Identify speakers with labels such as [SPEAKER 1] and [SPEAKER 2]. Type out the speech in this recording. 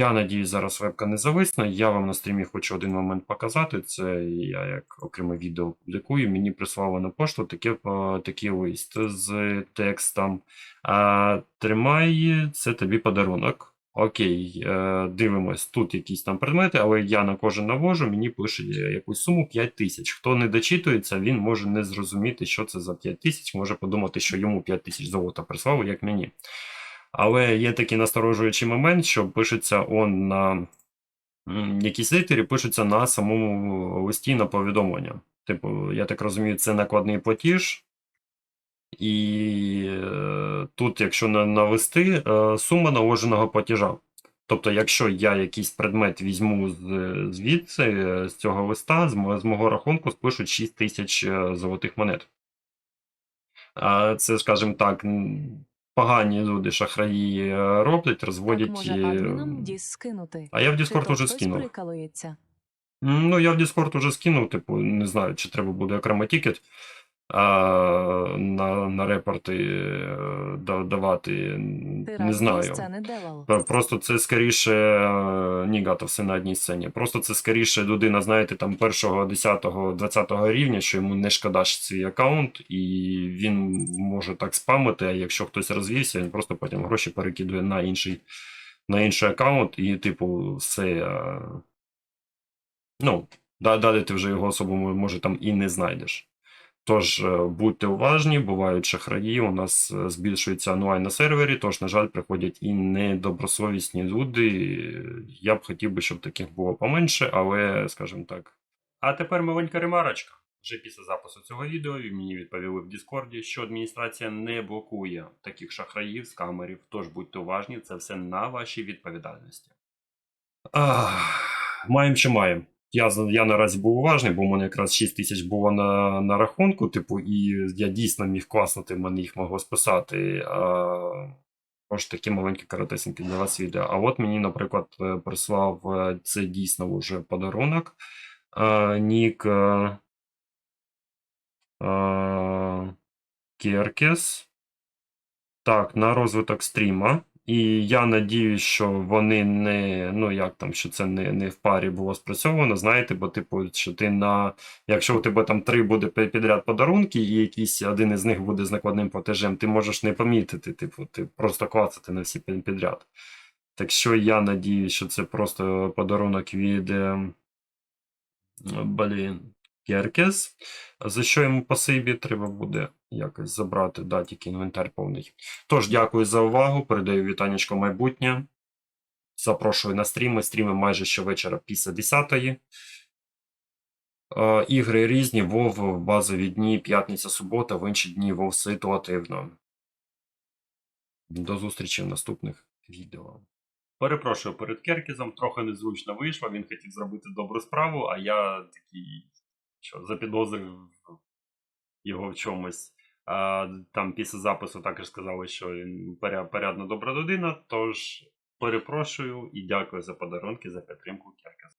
[SPEAKER 1] Я надію, зараз вебка не зависне. Я вам на стрімі хочу один момент показати. Це я як окреме відео публікую. Мені прислали на пошту таке, е, такий лист з текстом. Тримай, це тобі подарунок. Окей, е, дивимось, тут якісь там предмети, але я на кожен навожу, мені пише якусь суму 5 тисяч. Хто не дочитується, він може не зрозуміти, що це за 5 тисяч, може подумати, що йому 5 тисяч золота прислали, як мені. Але є такий насторожуючий момент, що пишеться он на якісь літері, пишеться на самому листі на повідомлення. Типу, я так розумію, це накладний платіж. І е, тут, якщо на- навести, е, сума наложеного платежа. Тобто, якщо я якийсь предмет візьму звідси, е, з цього листа, з, мого рахунку спишуть 6 тисяч золотих монет. Це, скажімо так, погані люди, шахраї е, роблять, розводять.
[SPEAKER 2] Так може
[SPEAKER 1] і-
[SPEAKER 2] адміном скинути.
[SPEAKER 1] А я в Discord уже скинув.
[SPEAKER 2] прикалується?
[SPEAKER 1] Ну, я в Discord уже скинув, типу, не знаю, чи треба буде окремо тікет а, на, на репорти е, да- давати.
[SPEAKER 2] Ти
[SPEAKER 1] Не знаю. Просто це скоріше е, Нігато все на одній сцені. Просто це скоріше людина, знаєте, там першого, 10, 20 рівня, що йому не шкода свій аккаунт, і він може так спамити, а якщо хтось розвівся, він просто потім гроші перекидує на інший, на інший аккаунт, і, типу, все. е, Ну, да- далі ти вже його особу може там і не знайдеш. Тож е, будьте уважні, бувають шахраї. У нас е, збільшується онлайн на сервері, тож, на жаль, приходять і недобросовісні люди. Я б хотів би, щоб таких було поменше, але, скажімо так. А тепер маленька ремарочка. Вже після запису цього відео мені відповіли в Діскорді, що адміністрація не блокує таких шахраїв з камерів. Тож будьте уважні, це все на вашій відповідальності. Маємо що маємо. Я, я наразі був уважний, бо в мене якраз 6 тисяч було на, на рахунку, типу, і я дійсно міг класнути, мене їх могло списати. А, Ось таке маленьке коротесеньке для вас відео. А от мені, наприклад, е, прислав е, це дійсно вже подарунок. А, Нік е, е, Керкес. Так, на розвиток стріма. І я надіюсь, що вони не, ну як там, що це не, не в парі було спрацьовано, знаєте, бо, типу, що ти на. Якщо у тебе там три буде підряд подарунки, і якийсь один із них буде з накладним платежем, ти можеш не помітити, типу, ти просто клацати на всі пі- підряд. Так що я надіюсь, що це просто подарунок від. е, Блін. Керкес. За що йому пасибі, треба буде якось забрати, да, тільки інвентар повний. Тож, дякую за увагу. Передаю вітанечко майбутнє. Запрошую на стріми. Стріми майже щовечора після 10-ї. Е, ігри різні, Вов в базові дні, п'ятниця, субота, в інші дні Вов ситуативно. До зустрічі в наступних відео. Перепрошую перед Керкізом, трохи незручно вийшло. Він хотів зробити добру справу, а я такий, що запідозрив його в чомусь. А, там після запису також сказали, що він порядна добра людина. Тож перепрошую і дякую за подарунки, за підтримку Керкіза.